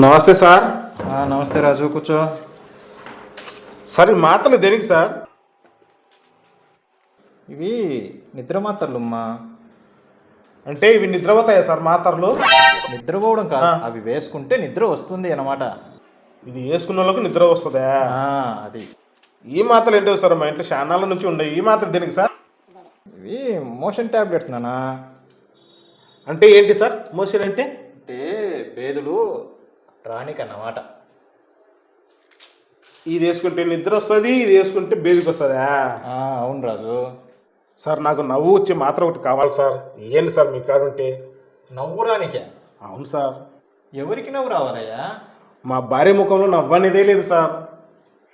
నమస్తే సార్. నమస్తే రాజు కూర్చో. సార్ మాత్రలు దేనికి సార్? ఇవి నిద్ర మాత్రలు అమ్మా అంటే ఇవి నిద్రపోతాయా సార్ మాత్రలు? నిద్రపోవడం కాదు అవి వేసుకుంటే నిద్ర వస్తుంది అన్నమాట. ఇది వేసుకున్న వాళ్ళకి నిద్ర వస్తుందా? అది. ఈ మాత్రలు ఏంటో సార్ మా ఇంట్లో శానాల నుంచి ఉన్నాయి ఈ మాత్ర దేనికి సార్? ఇవి మోషన్ టాబ్లెట్స్ నానా అంటే ఏంటి సార్ మోషన్ అంటే? అంటే బేదులు రాణికి అన్నమాట ఇది వేసుకుంటే నిద్ర వస్తుంది ఇది వేసుకుంటే బేదికి వస్తుందా ఆ, అవును రాజు. సార్ నాకు నవ్వు వచ్చే మాత్ర ఒకటి కావాలి సార్. ఏంటి సార్ మీ కాడ ఉంటే నవ్వు రానికే? అవును సార్. ఎవరికి నవ్వు రావాలయ్యా? మా భార్య ముఖంలో నవ్వనేదే లేదు సార్.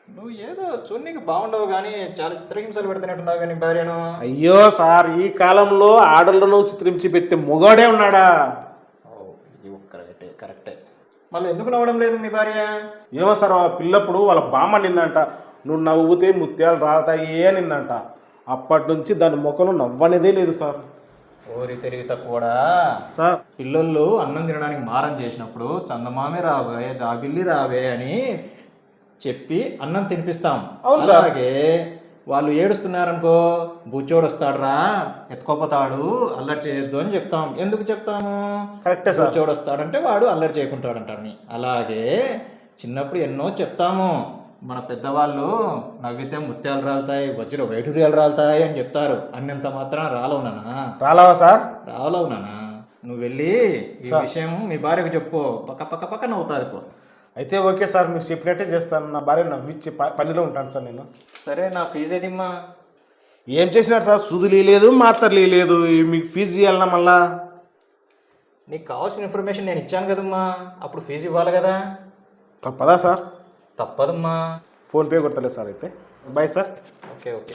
నువ్వు ఏదో చూడనీకి బాగుండవు కానీ చాలా చిత్రహింసలు పెడుతున్నట్టున్నావు కానీ భార్యను. అయ్యో సార్ ఈ కాలంలో ఆడలను చిత్రించి పెట్టే మొగాడే ఉన్నాడా? ఓ, ఇది కరెక్టే కరెక్టే. మళ్ళీ ఎందుకు నవ్వడం లేదు మీ భార్య? ఏమో సార్ ఆ పిల్లప్పుడు వాళ్ళ బామ్మ నిందంట నువ్వు నవ్వుతే ముత్యాలు రాతాయి అనిందంట. అప్పటి నుంచి దాని ముఖంలో నవ్వనేదే లేదు సార్. ఓరి తెలివి తక్కువడా? సార్. పిల్లలు అన్నం తినడానికి మారం చేసినప్పుడు చందమామే రావే జాబిల్లి రావే అని చెప్పి అన్నం తినిపిస్తాం. అవును సార్. అలాగే వాళ్ళు ఏడుస్తున్నారనుకో బుచ్చోడు వస్తాడురా ఎత్తుకోపోతాడు అల్లరి చేయొద్దు అని చెప్తాం. ఎందుకు చెప్తాము? కరెక్టే బుచ్చోడు వస్తాడంటే వాడు అల్లరి చేయకుంటాడంటారని అలాగే చిన్నప్పుడు ఎన్నో చెప్తాము. మన పెద్దవాళ్ళు నవ్వితే ముత్యాలు రాలుతాయి వజ్ర వైఢూర్యాలు రాలుతాయి అని చెప్తారు. అన్నంత మాత్రం రాలవునా రాలావా సార్? రావులవునా నువ్వు వెళ్ళి ఈ విషయం మీ భార్యకు చెప్పు. పక్క పక్క పక్క నవ్వుతాది పో. అయితే ఓకే సార్ మీరు చెప్పినట్టే చేస్తాను. నా భార్య నవ్విచ్చే పనిలో ఉంటాను సార్ నేను. సరే నా ఫీజు ఏదిమ్మా ఏం చేసినారు సార్? సూదులు లేదు మాత్రలు లేదు మీకు ఫీజు ఇవ్వాలన్నా మళ్ళా? నీకు కావాల్సిన ఇన్ఫర్మేషన్ నేను ఇచ్చాను కదమ్మా. అప్పుడు ఫీజు ఇవ్వాలి కదా. తప్పదా సార్? తప్పదమ్మా. ఫోన్పే కొడతలేదు సార్ అయితే. Bye sir. Okay okay.